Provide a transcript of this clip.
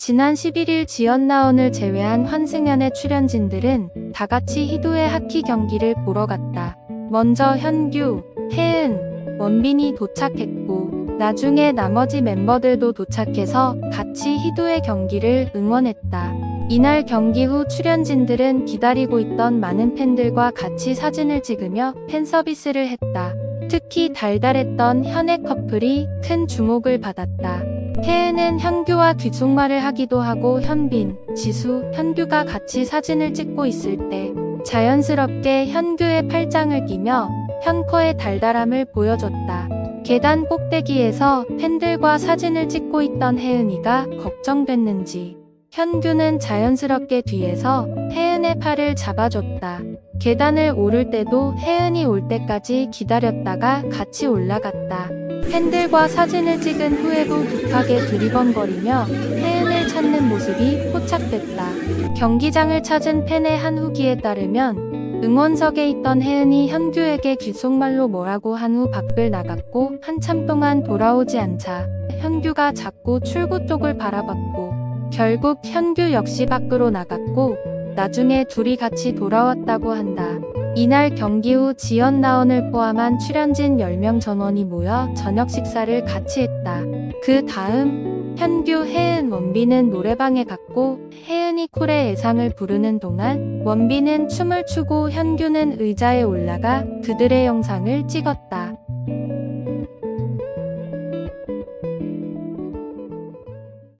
지난 11일 지연나온을 제외한 환승연의 출연진들은 다 같이 희도의 하키 경기를 보러 갔다. 먼저 현규, 혜은, 원빈이 도착했고, 나중에 나머지 멤버들도 도착해서 같이 희도의 경기를 응원했다. 이날 경기 후 출연진들은 기다리고 있던 많은 팬들과 같이 사진을 찍으며 팬 서비스를 했다. 특히 달달했던 현애 커플이 큰 주목을 받았다. 혜은은 현규와 귓속말을 하기도 하고 현빈, 지수, 현규가 같이 사진을 찍고 있을 때 자연스럽게 현규의 팔짱을 끼며 현커의 달달함을 보여줬다. 계단 꼭대기에서 팬들과 사진을 찍고 있던 혜은이가 걱정됐는지 현규는 자연스럽게 뒤에서 혜은의 팔을 잡아줬다. 계단을 오를 때도 혜은이 올 때까지 기다렸다가 같이 올라갔다. 팬들과 사진을 찍은 후에도 급하게 두리번거리며 혜은을 찾는 모습이 포착됐다. 경기장을 찾은 팬의 한 후기에 따르면 응원석에 있던 혜은이 현규에게 귓속말로 뭐라고 한 후 밖을 나갔고 한참 동안 돌아오지 않자 현규가 자꾸 출구 쪽을 바라봤고 결국 현규 역시 밖으로 나갔고 나중에 둘이 같이 돌아왔다고 한다. 이날 경기 후 지연 나온을 포함한 출연진 10명 전원이 모여 저녁 식사를 같이 했다. 그 다음 현규, 혜은, 원빈은 노래방에 갔고 혜은이 콜의 애상을 부르는 동안 원빈은 춤을 추고 현규는 의자에 올라가 그들의 영상을 찍었다.